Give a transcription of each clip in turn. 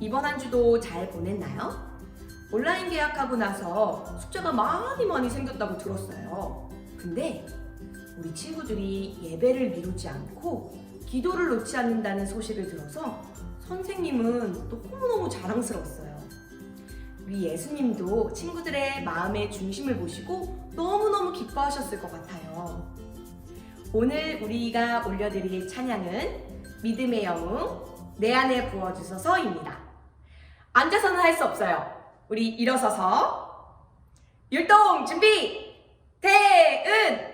이번 한 주도 잘 보냈나요? 온라인 계약하고 나서 숙제가 많이 많이 생겼다고 들었어요. 근데 우리 친구들이 예배를 미루지 않고 기도를 놓지 않는다는 소식을 들어서 선생님은 너무너무 자랑스러웠어요. 우리 예수님도 친구들의 마음의 중심을 보시고 너무너무 기뻐하셨을 것 같아요. 오늘 우리가 올려드릴 찬양은 믿음의 영웅 내 안에 부어주소서입니다. 앉아서는 할 수 없어요. 우리 일어서서. 율동 준비! 대은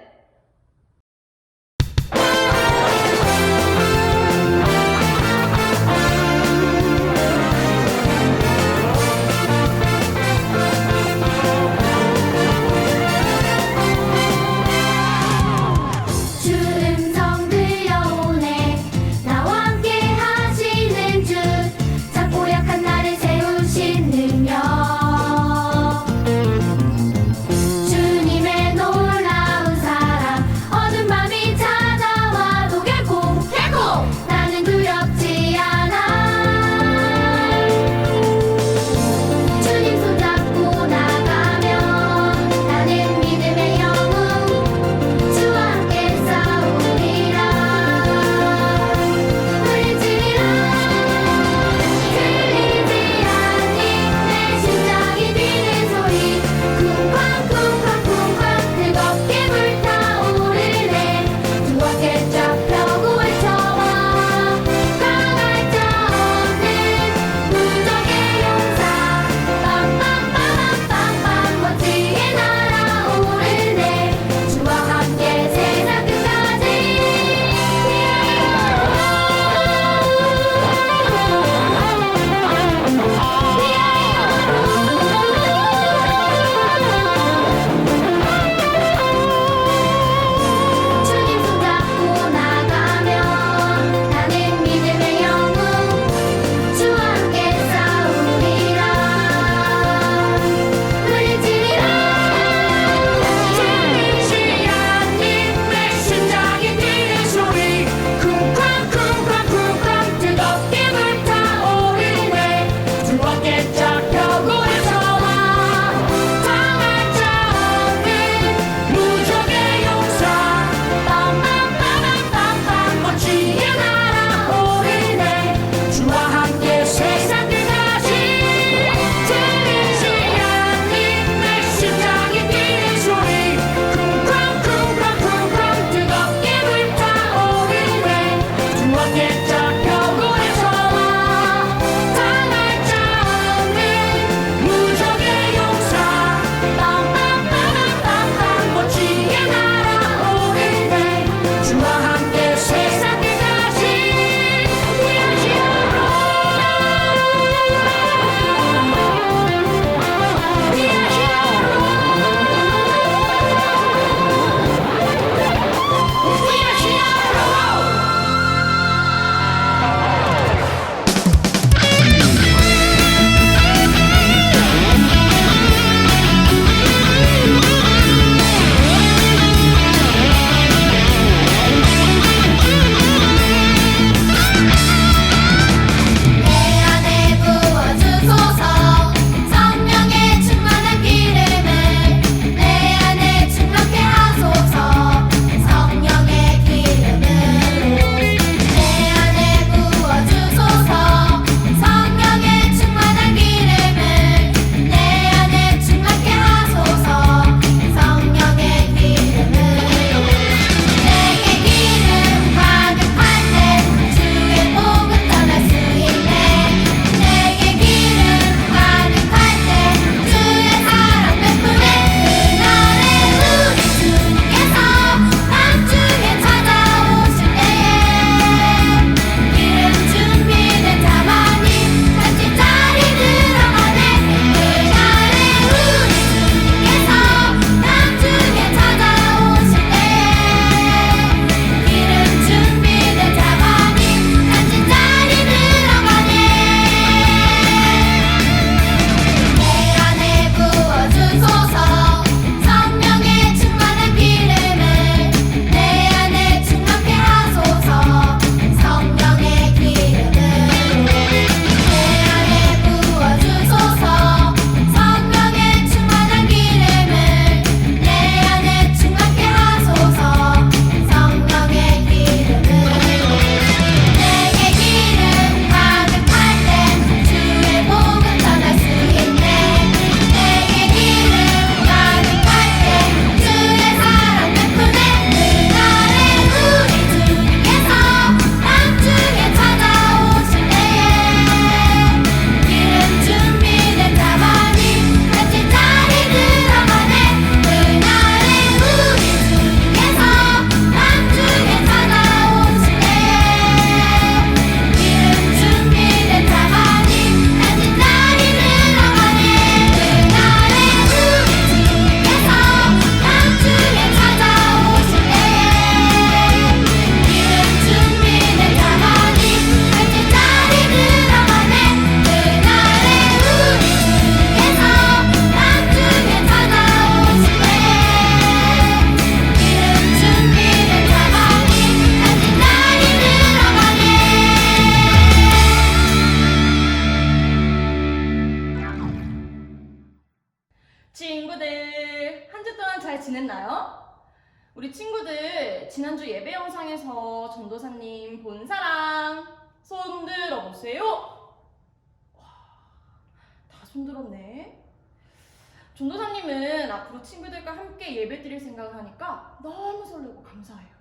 전도사님은 앞으로 친구들과 함께 예배 드릴 생각을 하니까 너무 설레고 감사해요.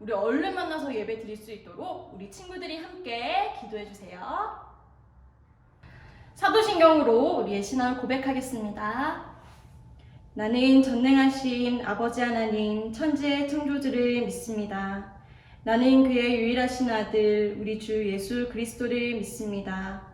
우리 얼른 만나서 예배 드릴 수 있도록 우리 친구들이 함께 기도해 주세요. 사도신경으로 우리의 신앙을 고백하겠습니다. 나는 전능하신 아버지 하나님 천지의 창조주를 믿습니다. 나는 그의 유일하신 아들 우리 주 예수 그리스도를 믿습니다.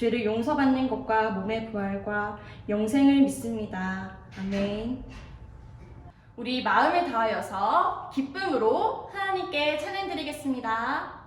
죄를 용서받는 것과 몸의 부활과 영생을 믿습니다. 아멘. 우리 마음을 다하여서 기쁨으로 하나님께 찬양드리겠습니다.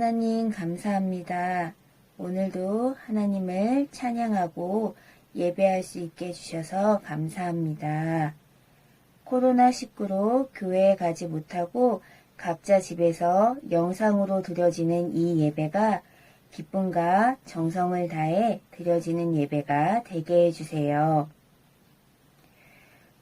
하나님 감사합니다. 오늘도 하나님을 찬양하고 예배할 수 있게 해주셔서 감사합니다. 코로나19로 교회에 가지 못하고 각자 집에서 영상으로 드려지는 이 예배가 기쁨과 정성을 다해 드려지는 예배가 되게 해주세요.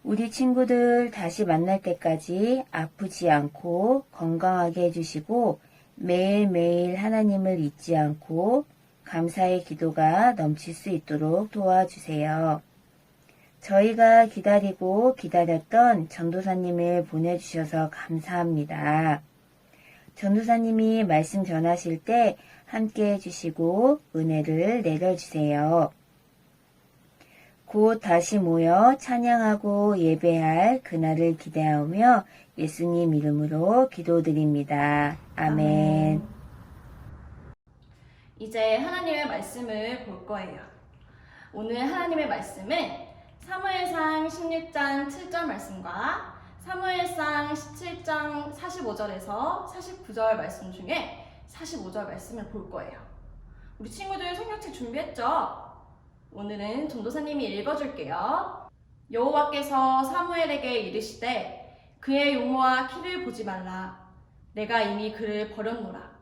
우리 친구들 다시 만날 때까지 아프지 않고 건강하게 해주시고 매일매일 하나님을 잊지 않고 감사의 기도가 넘칠 수 있도록 도와주세요. 저희가 기다리고 기다렸던 전도사님을 보내주셔서 감사합니다. 전도사님이 말씀 전하실 때 함께 해주시고 은혜를 내려주세요. 곧 다시 모여 찬양하고 예배할 그날을 기대하며 예수님 이름으로 기도드립니다. 아멘. 이제 하나님의 말씀을 볼 거예요. 오늘 하나님의 말씀은 사무엘상 16장 7절 말씀과 사무엘상 17장 45절에서 49절 말씀 중에 45절 말씀을 볼 거예요. 우리 친구들 성경책 준비했죠? 오늘은 전도사님이 읽어줄게요. 여호와께서 사무엘에게 이르시되 그의 용모와 키를 보지 말라. 내가 이미 그를 버렸노라.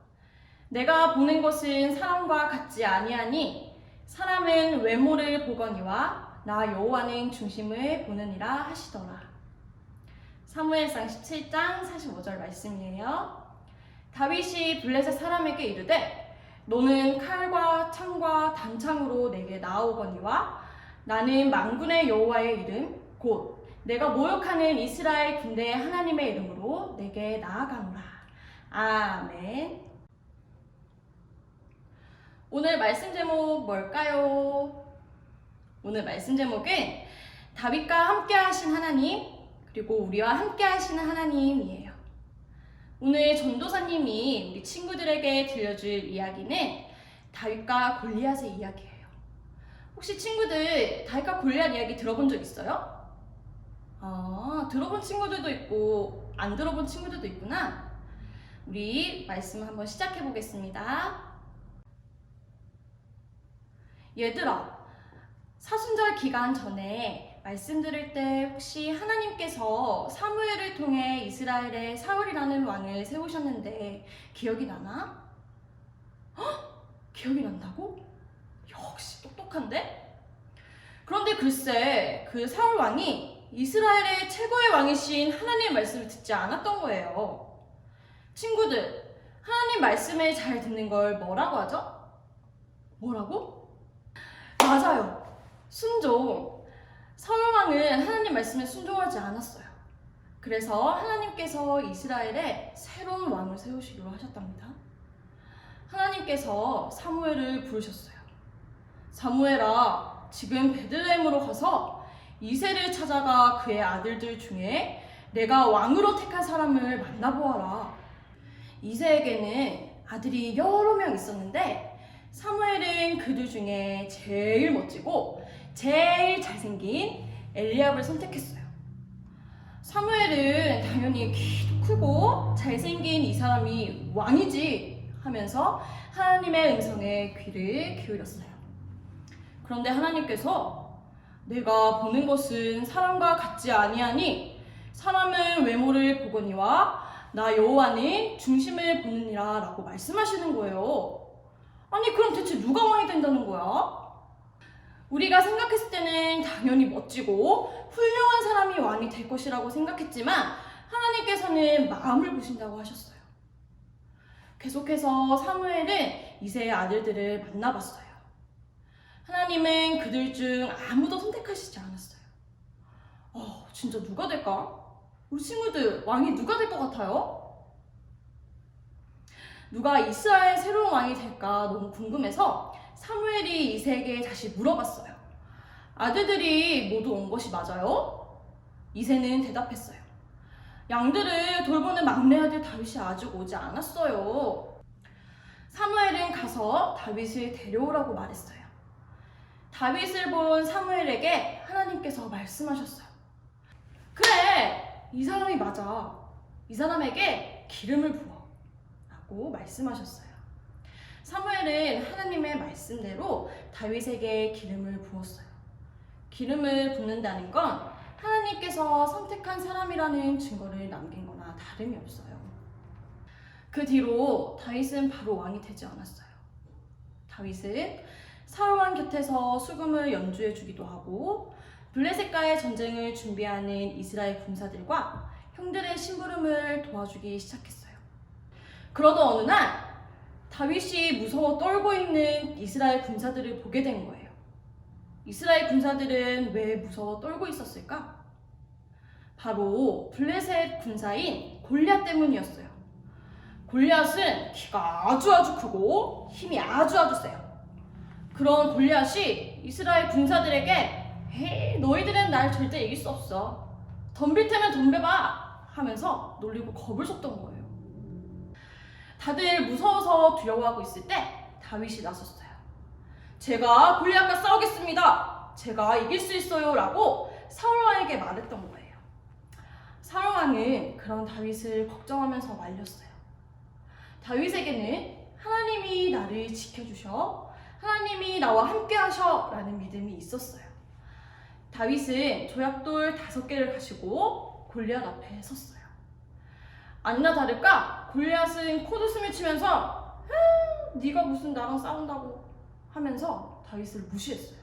내가 보는 것은 사람과 같지 아니하니 사람은 외모를 보거니와 나 여호와는 중심을 보느니라 하시더라. 사무엘상 17장 45절 말씀이에요. 다윗이 블레셋 사람에게 이르되 너는 칼과 창과 단창으로 내게 나오거니와 나는 만군의 여호와의 이름 곧 내가 모욕하는 이스라엘 군대의 하나님의 이름으로 내게 나아가노라. 아멘. 오늘 말씀 제목 뭘까요? 오늘 말씀 제목은 다윗과 함께 하신 하나님 그리고 우리와 함께 하시는 하나님이에요. 오늘 전도사님이 우리 친구들에게 들려줄 이야기는 다윗과 골리앗의 이야기예요. 혹시 친구들 다윗과 골리앗 이야기 들어본 적 있어요? 아, 들어본 친구들도 있고 안 들어본 친구들도 있구나. 우리 말씀 한번 시작해 보겠습니다. 얘들아, 사순절 기간 전에 말씀 들을 때 혹시 하나님께서 사무엘을 통해 이스라엘에 사울이라는 왕을 세우셨는데 기억이 나나? 헉? 기억이 난다고? 역시 똑똑한데? 그런데 글쎄 그 사울 왕이 이스라엘의 최고의 왕이신 하나님의 말씀을 듣지 않았던 거예요. 친구들, 하나님 말씀을 잘 듣는 걸 뭐라고 하죠? 뭐라고? 맞아요. 순종. 사울왕은 하나님 말씀에 순종하지 않았어요. 그래서 하나님께서 이스라엘에 새로운 왕을 세우시기로 하셨답니다. 하나님께서 사무엘을 부르셨어요. 사무엘아, 지금 베들레헴으로 가서 이세를 찾아가 그의 아들들 중에 내가 왕으로 택한 사람을 만나보아라. 이세에게는 아들이 여러 명 있었는데 사무엘은 그들 중에 제일 멋지고 제일 잘생긴 엘리압을 선택했어요. 사무엘은 당연히 키도 크고 잘생긴 이 사람이 왕이지 하면서 하나님의 음성에 귀를 기울였어요. 그런데 하나님께서 내가 보는 것은 사람과 같지 아니하니 사람은 외모를 보거니와 나 여호와는 중심을 보느니라 라고 말씀하시는 거예요. 아니 그럼 대체 누가 왕이 된다는 거야? 우리가 생각했을 때는 당연히 멋지고 훌륭한 사람이 왕이 될 것이라고 생각했지만 하나님께서는 마음을 보신다고 하셨어요. 계속해서 사무엘은 이세의 아들들을 만나봤어요. 하나님은 그들 중 아무도 선택하시지 않았어요. 어, 진짜 누가 될까? 우리 친구들 왕이 누가 될 것 같아요? 누가 이스라엘 새로운 왕이 될까 너무 궁금해서 사무엘이 이세에게 다시 물어봤어요. 아들들이 모두 온 것이 맞아요? 이세는 대답했어요. 양들을 돌보는 막내 아들 다윗이 아직 오지 않았어요. 사무엘은 가서 다윗을 데려오라고 말했어요. 다윗을 본 사무엘에게 하나님께서 말씀하셨어요. 그래, 이 사람이 맞아. 이 사람에게 기름을 부어. 라고 말씀하셨어요. 사무엘은 하나님의 말씀대로 다윗에게 기름을 부었어요. 기름을 붓는다는 건 하나님께서 선택한 사람이라는 증거를 남긴 거나 다름이 없어요. 그 뒤로 다윗은 바로 왕이 되지 않았어요. 다윗은 사울왕 곁에서 수금을 연주해 주기도 하고 블레셋과의 전쟁을 준비하는 이스라엘 군사들과 형들의 심부름을 도와주기 시작했어요. 그러던 어느 날 다윗이 무서워 떨고 있는 이스라엘 군사들을 보게 된 거예요. 이스라엘 군사들은 왜 무서워 떨고 있었을까? 바로 블레셋 군사인 골리앗 때문이었어요. 골리앗은 키가 아주 아주 크고 힘이 아주 아주 세요. 그런 골리앗이 이스라엘 군사들에게 에이, 너희들은 날 절대 이길 수 없어. 덤빌 테면 덤벼봐 하면서 놀리고 겁을 줬던 거예요. 다들 무서워서 두려워하고 있을 때 다윗이 나섰어요. 제가 골리앗과 싸우겠습니다. 제가 이길 수 있어요라고 사울 왕에게 말했던 거예요. 사울 왕은 그런 다윗을 걱정하면서 말렸어요. 다윗에게는 하나님이 나를 지켜주셔, 하나님이 나와 함께 하셔 라는 믿음이 있었어요. 다윗은 조약돌 다섯 개를 가지고 골리앗 앞에 섰어요. 아니나 다를까 골리앗은 코웃음을 치면서 "흥, 네가 무슨 나랑 싸운다고 하면서 다윗을 무시했어요.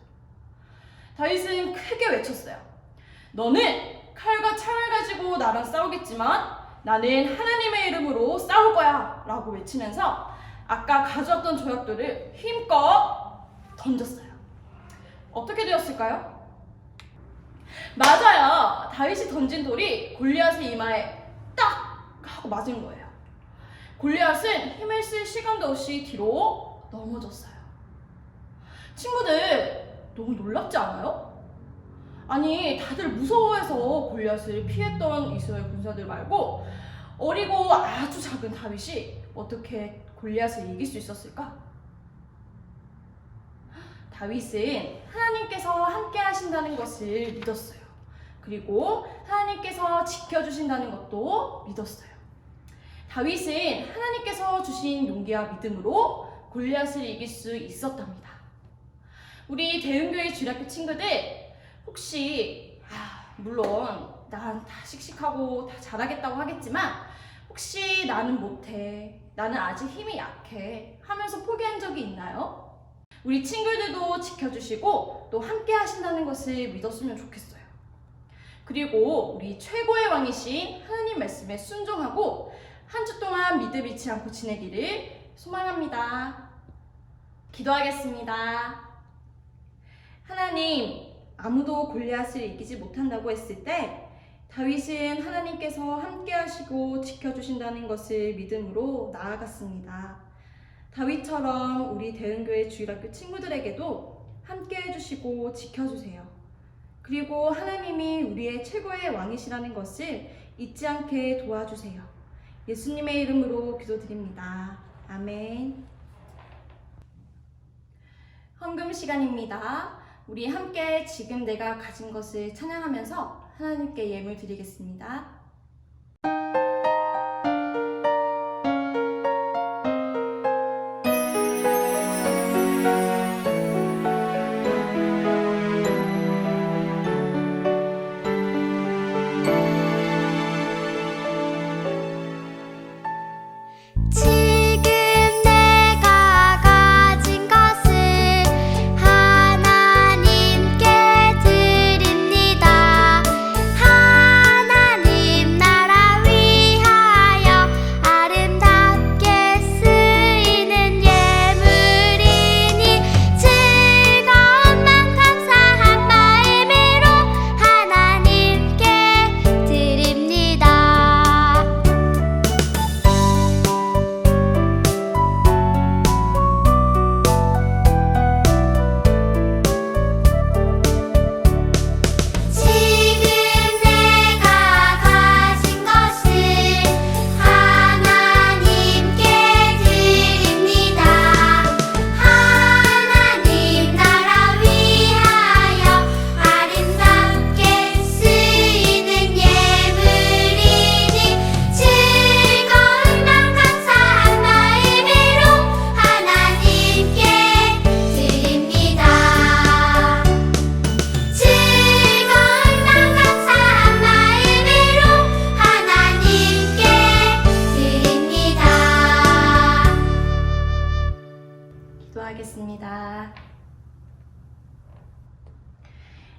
다윗은 크게 외쳤어요. 너는 칼과 창을 가지고 나랑 싸우겠지만 나는 하나님의 이름으로 싸울 거야 라고 외치면서 아까 가져왔던 조약돌을 힘껏 던졌어요. 어떻게 되었을까요? 맞아요. 다윗이 던진 돌이 골리앗의 이마에 딱 하고 맞은 거예요. 골리앗은 힘을 쓸 시간도 없이 뒤로 넘어졌어요. 친구들 너무 놀랍지 않아요? 아니 다들 무서워해서 골리앗을 피했던 이스라엘 군사들 말고 어리고 아주 작은 다윗이 어떻게 골리앗을 이길 수 있었을까? 다윗은 하나님께서 함께 하신다는 것을 믿었어요. 그리고 하나님께서 지켜주신다는 것도 믿었어요. 다윗은 하나님께서 주신 용기와 믿음으로 골리앗을 이길 수 있었답니다. 우리 대흥교회 주일학교 친구들 혹시 아, 물론 난 다 씩씩하고 다 잘하겠다고 하겠지만 혹시 나는 못해 나는 아직 힘이 약해 하면서 포기한 적이 있나요? 우리 친구들도 지켜주시고 또 함께 하신다는 것을 믿었으면 좋겠어요. 그리고 우리 최고의 왕이신 하나님 말씀에 순종하고 한 주 동안 믿음 잃지 않고 지내기를 소망합니다. 기도하겠습니다. 하나님, 아무도 골리앗을 이기지 못한다고 했을 때 다윗은 하나님께서 함께 하시고 지켜주신다는 것을 믿음으로 나아갔습니다. 다윗처럼 우리 대흥교회 주일학교 친구들에게도 함께 해주시고 지켜주세요. 그리고 하나님이 우리의 최고의 왕이시라는 것을 잊지 않게 도와주세요. 예수님의 이름으로 기도드립니다. 아멘. 헌금 시간입니다. 우리 함께 지금 내가 가진 것을 찬양하면서 하나님께 예물 드리겠습니다.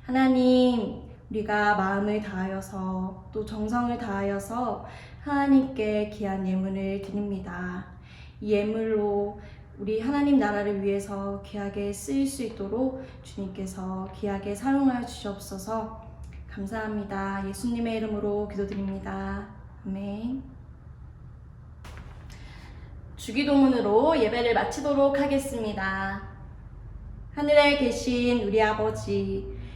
하나님, 우리가 마음을 다하여서 또 정성을 다하여서 하나님께 귀한 예물을 드립니다. 이 예물로 우리 하나님 나라를 위해서 귀하게 쓰일 수 있도록 주님께서 귀하게 사용하여 주시옵소서 감사합니다. 예수님의 이름으로 기도드립니다. 아멘. 주기도문으로 예배를 마치도록 하겠습니다. 하늘에 계신 우리 아버지,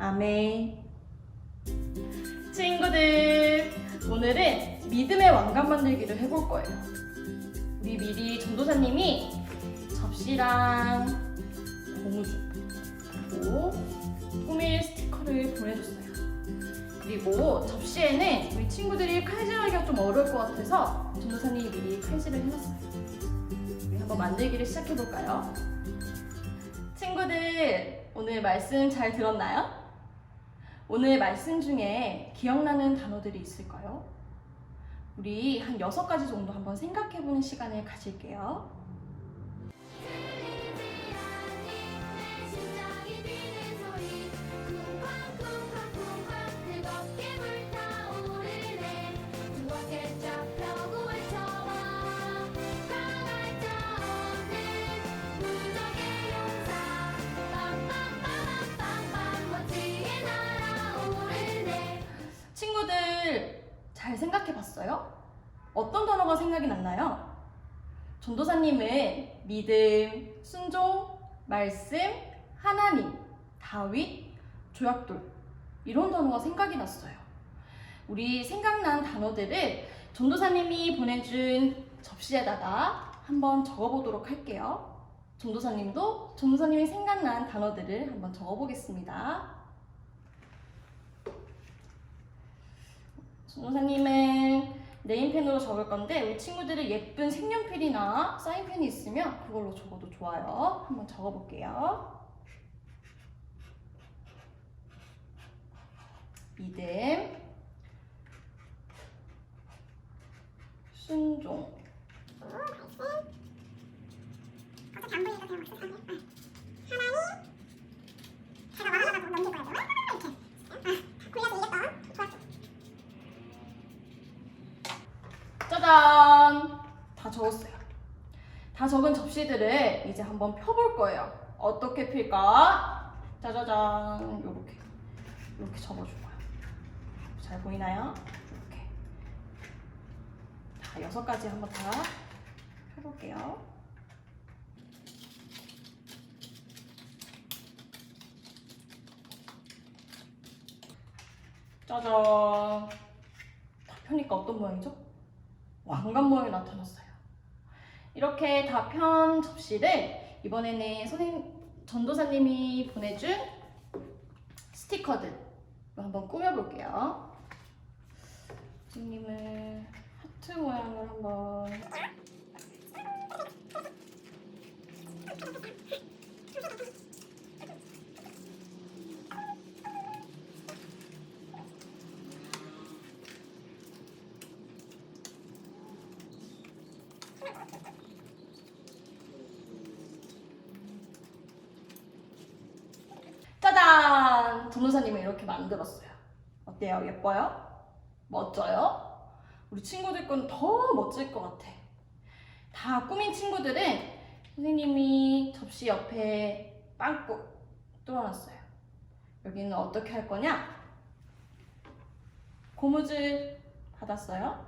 아멘. 친구들, 오늘은 믿음의 왕관 만들기를 해볼 거예요. 우리 미리 전도사님이 접시랑 고무줄 그리고 꾸밀 스티커를 보내줬어요. 그리고 접시에는 우리 친구들이 칼질하기가 좀 어려울 것 같아서 전도사님이 미리 칼질을 해놨어요. 우리 한번 만들기를 시작해 볼까요? 친구들 오늘 말씀 잘 들었나요? 오늘 말씀 중에 기억나는 단어들이 있을까요? 우리 한 여섯 가지 정도 한번 생각해 보는 시간을 가질게요. 잘 생각해 봤어요? 어떤 단어가 생각이 났나요? 전도사님은 믿음, 순종, 말씀, 하나님, 다윗, 조약돌 이런 단어가 생각이 났어요. 우리 생각난 단어들을 전도사님이 보내준 접시에다가 한번 적어보도록 할게요. 전도사님도 전도사님이 생각난 단어들을 한번 적어보겠습니다. 전도사님은 네임펜으로 적을 건데 우리 친구들은 예쁜 색연필이나 사인펜이 있으면 그걸로 적어도 좋아요. 한번 적어볼게요. 믿음, 순종. 하나님 제가 말하다가 넘길 거야. 이렇게. 아, 굴려서 이겼던 짜잔! 다 적었어요. 다 적은 접시들을 이제 한번 펴볼 거예요. 어떻게 필까? 짜자잔! 요렇게. 이렇게 접어줄 거예요. 잘 보이나요? 이렇게. 다 여섯 가지 한번 다 펴볼게요. 짜잔! 다 펴니까 어떤 모양이죠? 왕관 모양이 나타났어요. 이렇게 다편 접시를 이번에는 선생님 전도사님이 보내준 스티커들 한번 꾸며볼게요. 선생님을 하트 모양을 한번 짜잔! 전도사님을 이렇게 만들었어요. 어때요? 예뻐요? 멋져요? 우리 친구들 건 더 멋질 것 같아. 다 꾸민 친구들은 선생님이 접시 옆에 빵꾸 뚫어놨어요. 여기는 어떻게 할 거냐? 고무줄 받았어요.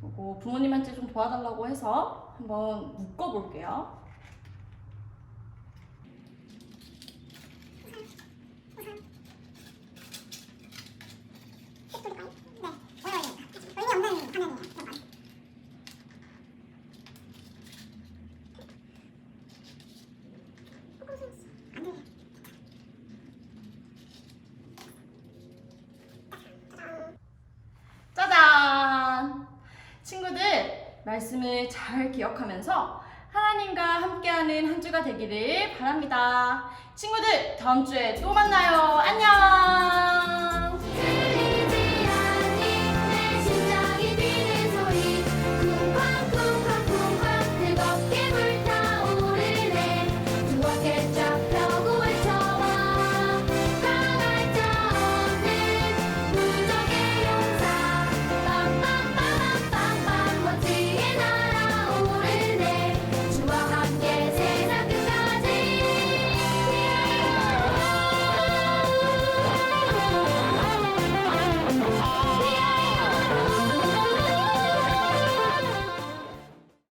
그리고 부모님한테 좀 도와달라고 해서 한번 묶어볼게요. 의미 없는 화면이에요. 이런 건. 안 들려. 짜잔! 친구들, 말씀을 잘 기억하면서 하나님과 함께하는 한 주가 되기를 바랍니다. 친구들, 다음 주에 또 만나요. 안녕!